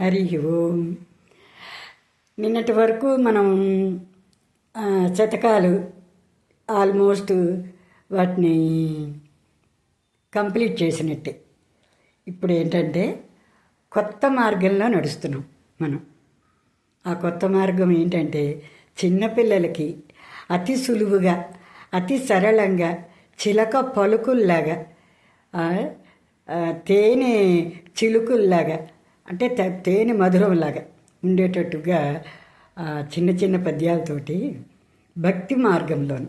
హరి ఓం. నిన్నటి వరకు మనం శతకాలు ఆల్మోస్ట్ వాటిని కంప్లీట్ చేసినట్టే. ఇప్పుడు ఏంటంటే కొత్త మార్గంలో నడుస్తున్నాం మనం. ఆ కొత్త మార్గం ఏంటంటే చిన్నపిల్లలకి అతి సులువుగా అతి సరళంగా చిలక పలుకుల్లాగా తేనె చిలుకుల్లాగా అంటే తేనె మధురంలాగా ఉండేటట్టుగా ఆ, చిన్న చిన్న పద్యాలతోటి భక్తి మార్గంలోను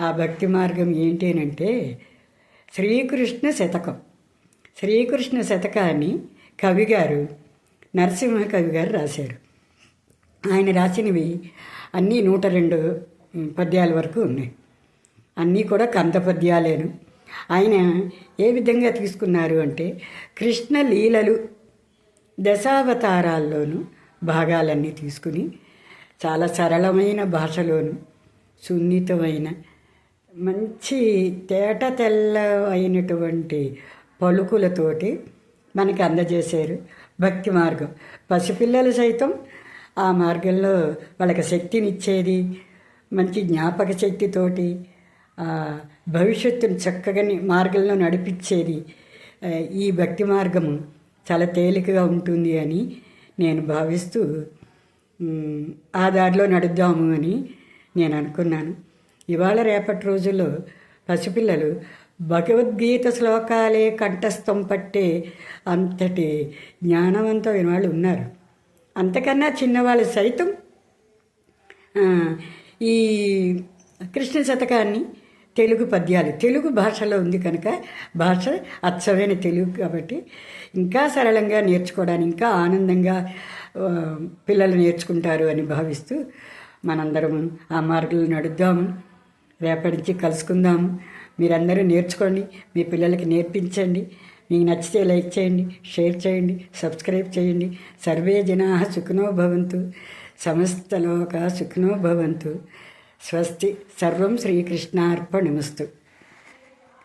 ఆ భక్తి మార్గం ఏంటి అంటే శ్రీకృష్ణ శతకం. శ్రీకృష్ణ శతకాన్ని కవిగారు నరసింహ కవి గారు రాశారు. ఆయన రాసినవి అన్నీ నూట రెండు పద్యాల వరకు ఉన్నాయి. అన్నీ కూడా కంద పద్యాలేను. ఆయన ఏ విధంగా తీసుకున్నారు అంటే కృష్ణ లీలలు దశావతారాల్లోనూ భాగాలన్నీ తీసుకుని చాలా సరళమైన భాషలోను సున్నితమైన మంచి తేట తెల్ల అయినటువంటి పలుకులతోటి మనకి అందజేశారు. భక్తి మార్గం. పసిపిల్లలు సైతం ఆ మార్గంలో వాళ్ళకి శక్తినిచ్చేది మంచి జ్ఞాపక శక్తితోటి భవిష్యత్తును చక్కగా మార్గంలో నడిపించేది ఈ భక్తి మార్గము. చాలా తేలికగా ఉంటుంది అని నేను భావిస్తూ ఆ దారిలో నడుద్దాము అని నేను అనుకున్నాను. ఇవాళ రేపటి రోజుల్లో పసిపిల్లలు భగవద్గీత శ్లోకాలే కంఠస్థం పట్టే అంతటి జ్ఞానవంతమైన వాళ్ళు ఉన్నారు. అంతకన్నా చిన్నవాళ్ళు సైతం ఈ కృష్ణ శతకాన్ని తెలుగు పద్యాలు. తెలుగు భాషలో ఉంది కనుక భాష అచ్చమైన తెలుగు కాబట్టి ఇంకా సరళంగా నేర్చుకోవడానికి ఇంకా ఆనందంగా పిల్లలు నేర్చుకుంటారు అని భావిస్తూ మనందరం ఆ మార్గంలో నడుద్దాము రేపటి నుంచి కలుసుకుందాము మీరందరూ నేర్చుకోండి. మీ పిల్లలకి నేర్పించండి. మీకు నచ్చితే లైక్ చేయండి షేర్ చేయండి సబ్స్క్రైబ్ చేయండి. సర్వే జనా సుఖినో భవంతు. సమస్త లోక సుఖినో భవంతు. స్వస్తి. సర్వం శ్రీకృష్ణార్పణమస్తు.